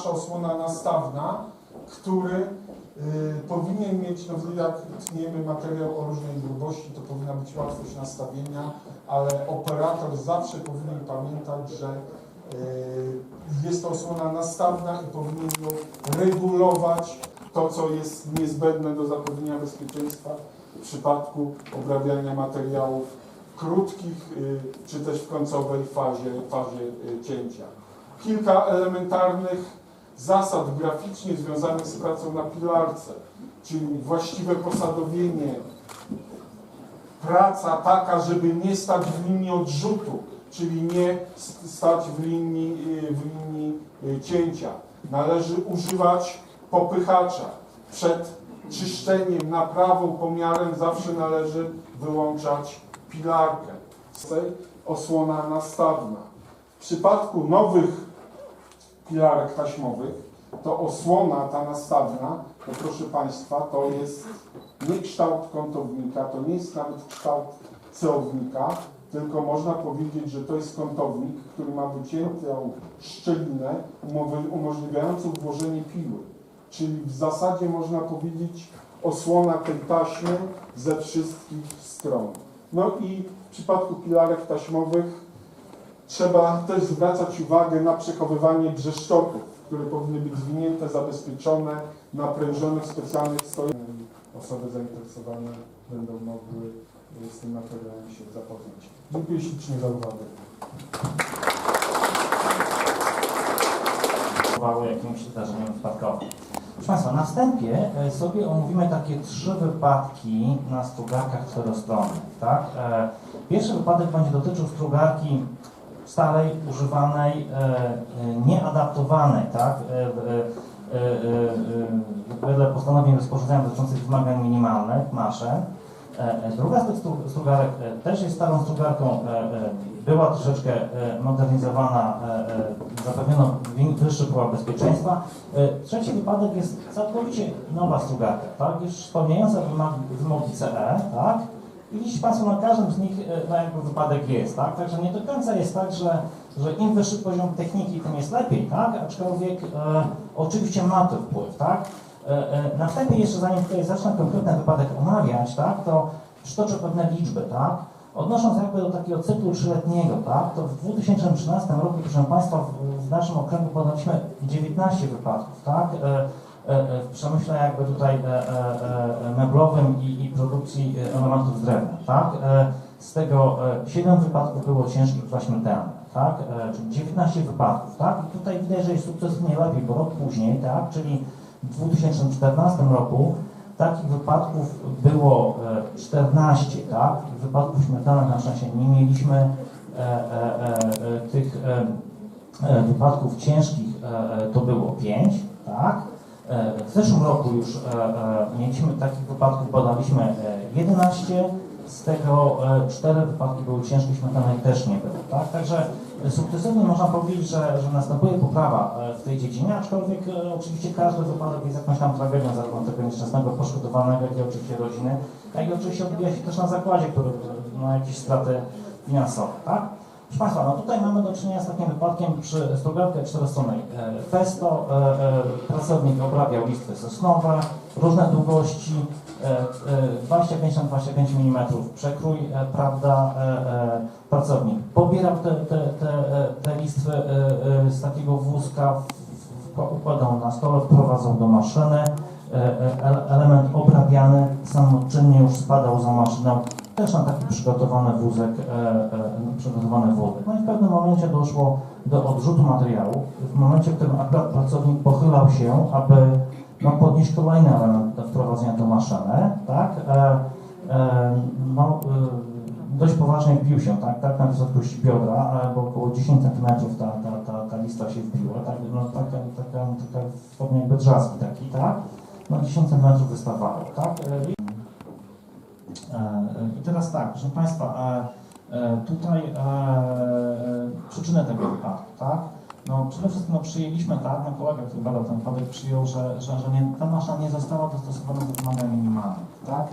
nasza osłona nastawna, który y, powinien mieć, no jak tniemy materiał o różnej grubości, to powinna być łatwość nastawienia, ale operator zawsze powinien pamiętać, że y, jest to osłona nastawna i powinien ją regulować to, co jest niezbędne do zapewnienia bezpieczeństwa w przypadku obrabiania materiałów krótkich, y, czy też w końcowej fazie, fazie y, cięcia. Kilka elementarnych zasad graficznie związanych z pracą na pilarce, czyli właściwe posadowienie, praca taka, żeby nie stać w linii odrzutu, czyli nie st- stać w linii, y, w linii y, cięcia. Należy używać popychacza. Przed czyszczeniem naprawą, pomiarem zawsze należy wyłączać pilarkę. Osłona nastawna. W przypadku nowych pilarek taśmowych, to osłona ta nastawna, to proszę Państwa, to jest nie kształt kątownika, to nie jest nawet kształt ceownika, tylko można powiedzieć, że to jest kątownik, który ma wyciętą szczelinę umożliwiającą włożenie piły. Czyli w zasadzie można powiedzieć osłona tej taśmy ze wszystkich stron. No i w przypadku pilarek taśmowych Trzeba też zwracać uwagę na przechowywanie brzeszczotów, które powinny być zwinięte, zabezpieczone, naprężone w specjalnych stojach. Osoby zainteresowane będą mogły z tym materiałem się zapoznać. Dziękuję ślicznie za uwagę. jakimś zdarzeniem wypadkowym. Proszę Państwa, na wstępie e, sobie omówimy takie trzy wypadki na strugarkach czterostronnych. Tak? E, Pierwszy wypadek będzie dotyczył strugarki starej, używanej, e, e, nieadaptowanej, tak? e, wedle postanowień rozporządzenia dotyczących wymagań minimalnych maszyn. E, e, Druga z tych stru- strugarek też jest starą strugarką, była troszeczkę modernizowana, zapewniono wyższy pułap bezpieczeństwa. Trzeci wypadek jest całkowicie nowa strugarka, tak? już spełniająca wymogi CE, tak? I widzicie Państwo, na każdym z nich e, no, jakby wypadek jest, tak? Także nie do końca jest tak, że, że im wyższy poziom techniki, tym jest lepiej, tak? Aczkolwiek e, oczywiście ma to wpływ, tak? E, e, Na wstępie jeszcze zanim tutaj zacznę konkretny wypadek omawiać, tak, to przytoczę pewne liczby, tak? Odnosząc jakby do takiego cyklu trzyletniego, tak, to w 2013 roku, proszę Państwa, w, w naszym okręgu podaliśmy 19 wypadków, tak? E, W przemyśle jakby tutaj e, e, e, meblowym i, i produkcji e, elementów z drewna, tak? E, Z tego e, 7 wypadków było ciężkich, 2 śmiertelne, tak? E, Czyli 19 wypadków, tak? I tutaj widać, że jest sukcesywnie lepiej, bo rok później, tak? Czyli w 2014 roku takich wypadków było e, 14, tak? Wypadków śmiertelnych na szczęście nie mieliśmy. E, e, e, e, tych e, e, wypadków ciężkich e, e, to było 5, tak? E, W zeszłym roku już e, e, mieliśmy takich wypadków, badaliśmy e, 11, z tego 4 wypadki były ciężkie, śmiertelnych też nie było, tak? Także sukcesywnie można powiedzieć, że, że następuje poprawa w tej dziedzinie, aczkolwiek oczywiście każdy wypadek jest jakąś tam tragedią zarówno tego nieszczęsnego poszkodowanego, jak i oczywiście rodziny, jak i oczywiście odbija się też na zakładzie, który ma jakieś straty finansowe, tak? Proszę Państwa, no tutaj mamy do czynienia z takim wypadkiem przy strugarce czterostronnej Festo. E, e, pracownik obrabiał listwy sosnowe, różne długości, e, e, 25 na 25 mm przekrój, e, prawda, pracownik. Pobierał te, te, te, te listwy z takiego wózka, układał na stole, wprowadzał do maszyny, ele- element obrabiany samoczynnie już spadał za maszyną, też na taki przygotowany wózek, e, e, przygotowany wózek. No i w pewnym momencie doszło do odrzutu materiału, w momencie, w którym akurat pracownik pochylał się, aby no, podnieść kolejny element wprowadzenia do maszyny, tak, e, e, no, e, dość poważnie wbił się, tak, tak na wysokości biodra, e, bo około 10 cm ta, ta, ta, ta lista się wbiła, tak, no, taka, taka, taka formie jakby drzazgi taki, tak, no 10 cm wystawało, tak. E, i- E, I teraz tak, proszę Państwa, E, Tutaj przyczyny tego wypadku, tak? No, przede wszystkim no, przyjęliśmy, tak, no kolega, który badał ten wypadek, przyjął, że, że, że nie, ta maszyna nie została dostosowana do wymagań minimalnych, tak?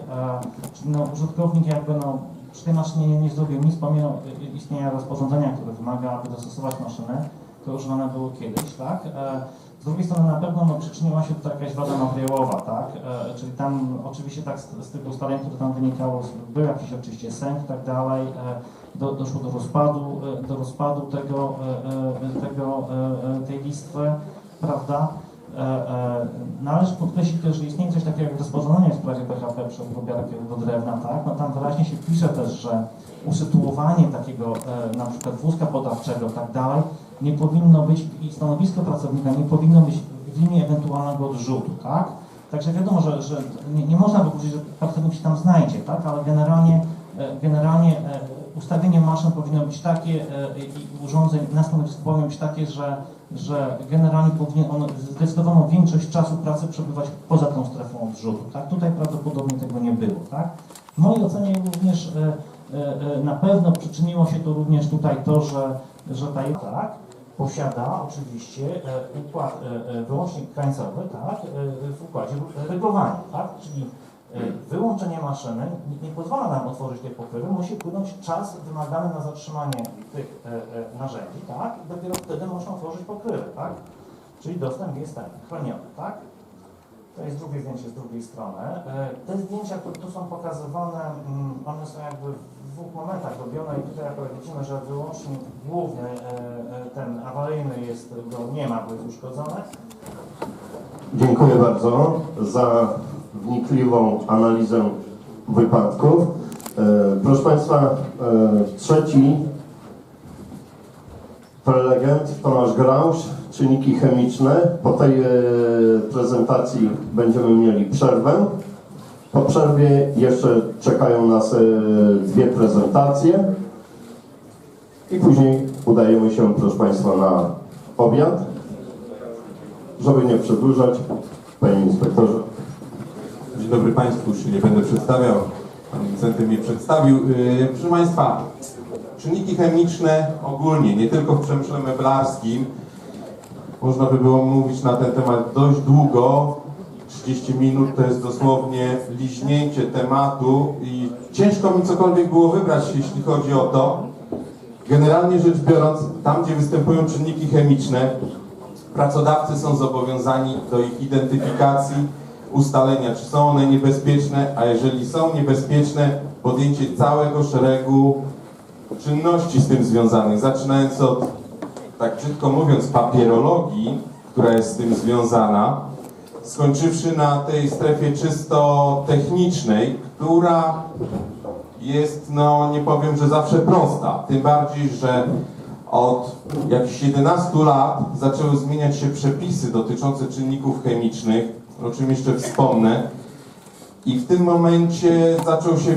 No, użytkownik jakby no, przy tej maszynie nie, nie zrobił nic pomimo istnienia rozporządzenia, które wymaga, aby dostosować maszynę, które używane było kiedyś, tak? Z drugiej strony na pewno no, przyczyniła się tutaj jakaś wada materiałowa, tak? E, czyli tam oczywiście tak z, z tych ustaleń, które tam wynikało, był jakiś oczywiście sęk i tak dalej, e, do, doszło do rozpadu, e, do rozpadu tego, e, e, tego, e, tej listwy, prawda? Należy podkreślić też, że istnieje coś takiego jak rozporządzenie w sprawie BHP przez lubiarkę do drewna, tak? No tam wyraźnie się pisze też, że usytuowanie takiego na przykład wózka podawczego i tak dalej nie powinno być i stanowisko pracownika nie powinno być w linii ewentualnego odrzutu, tak? Także wiadomo, że, że nie, nie można wykluczyć, że pracownik się tam znajdzie, tak? Ale generalnie, e, generalnie e, ustawienie maszyn powinno być takie e, i urządzeń na stanowisku powinno być takie, że, że generalnie powinien on zdecydowaną większość czasu pracy przebywać poza tą strefą odrzutu, tak? Tutaj prawdopodobnie tego nie było, tak? W mojej ocenie również na pewno przyczyniło się to również tutaj to, że, że ta tak, posiada oczywiście e, układ e, e, wyłącznik krańcowy, tak, w układzie reglowania, tak, czyli wyłączenie maszyny nie, pozwala nam otworzyć tej pokrywy, musi płynąć czas wymagany na zatrzymanie tych narzędzi, tak, i dopiero wtedy można otworzyć pokrywę, tak, czyli dostęp jest ten, chroniony, tak. To jest drugie zdjęcie z drugiej strony. E, Te zdjęcia, które tu są pokazywane, mm, one są jakby w dwóch momentach robione i tutaj akurat widzimy, że wyłącznik główny, e, e, ten awaryjny jest, go nie ma, bo jest uszkodzony. Dziękuję bardzo za wnikliwą analizę wypadków. Proszę Państwa, trzeci prelegent Tomasz Grausz, czynniki chemiczne. Po tej e, prezentacji będziemy mieli przerwę. Po przerwie jeszcze czekają nas e, dwie prezentacje i później udajemy się, proszę Państwa, na obiad. Żeby nie przedłużać, Panie Inspektorze. Dzień dobry Państwu, już się nie będę przedstawiał. Pan Wincenty mnie przedstawił. Yy, proszę Państwa, czynniki chemiczne ogólnie, nie tylko w przemyśle meblarskim, można by było mówić na ten temat dość długo. 30 minut to jest dosłownie liźnięcie tematu i ciężko mi cokolwiek było wybrać, jeśli chodzi o to. Generalnie rzecz biorąc, tam gdzie występują czynniki chemiczne, Pracodawcy są zobowiązani do ich identyfikacji, ustalenia, czy są one niebezpieczne, a jeżeli są niebezpieczne, podjęcie całego szeregu czynności z tym związanych, zaczynając od, tak brzydko mówiąc, papierologii, która jest z tym związana, skończywszy na tej strefie czysto technicznej, która jest, no nie powiem, że zawsze prosta. Tym bardziej, że od jakichś 11 lat zaczęły zmieniać się przepisy dotyczące czynników chemicznych, o czym jeszcze wspomnę. I w tym momencie zaczął się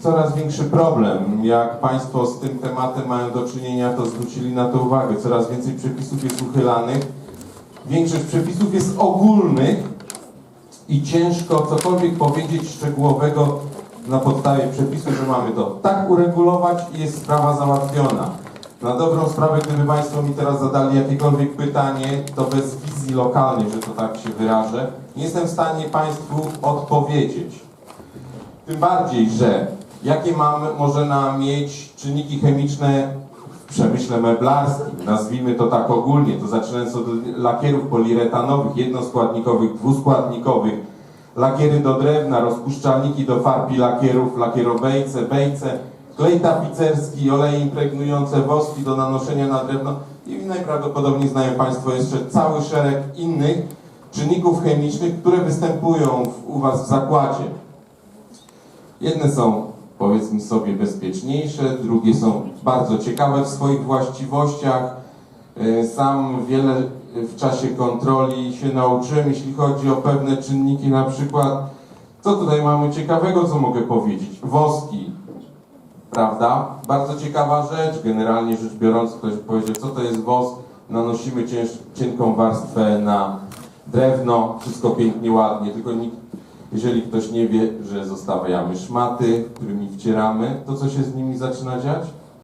coraz większy problem. Jak Państwo z tym tematem mają do czynienia, to zwrócili na to uwagę. Coraz więcej przepisów jest uchylanych. Większość przepisów jest ogólnych i ciężko cokolwiek powiedzieć szczegółowego na podstawie przepisu, że mamy to tak uregulować i jest sprawa załatwiona. Na dobrą sprawę, gdyby Państwo mi teraz zadali jakiekolwiek pytanie, to bez wizji lokalnej, że to tak się wyrażę, nie jestem w stanie Państwu odpowiedzieć. Tym bardziej, że jakie mamy, może nam mieć czynniki chemiczne w przemyśle meblarskim, nazwijmy to tak ogólnie, to zaczynając od lakierów poliuretanowych, jednoskładnikowych, dwuskładnikowych, lakiery do drewna, rozpuszczalniki do farb i lakierów, lakierobejce, bejce, klej tapicerski, oleje impregnujące, woski do nanoszenia na drewno i najprawdopodobniej znają Państwo jeszcze cały szereg innych czynników chemicznych, które występują w, u Was w zakładzie. Jedne są powiedzmy sobie bezpieczniejsze, drugie są bardzo ciekawe w swoich właściwościach. E, Sam wiele w czasie kontroli się nauczyłem, jeśli chodzi o pewne czynniki, na przykład, co tutaj mamy ciekawego, co mogę powiedzieć? Woski, prawda? Bardzo ciekawa rzecz, generalnie rzecz biorąc, ktoś powiedział, co to jest wosk, nanosimy cięż, cienką warstwę na drewno, wszystko pięknie, ładnie, tylko nikt, jeżeli ktoś nie wie, że zostawiamy szmaty, którymi wcieramy, to co się z nimi zaczyna dziać?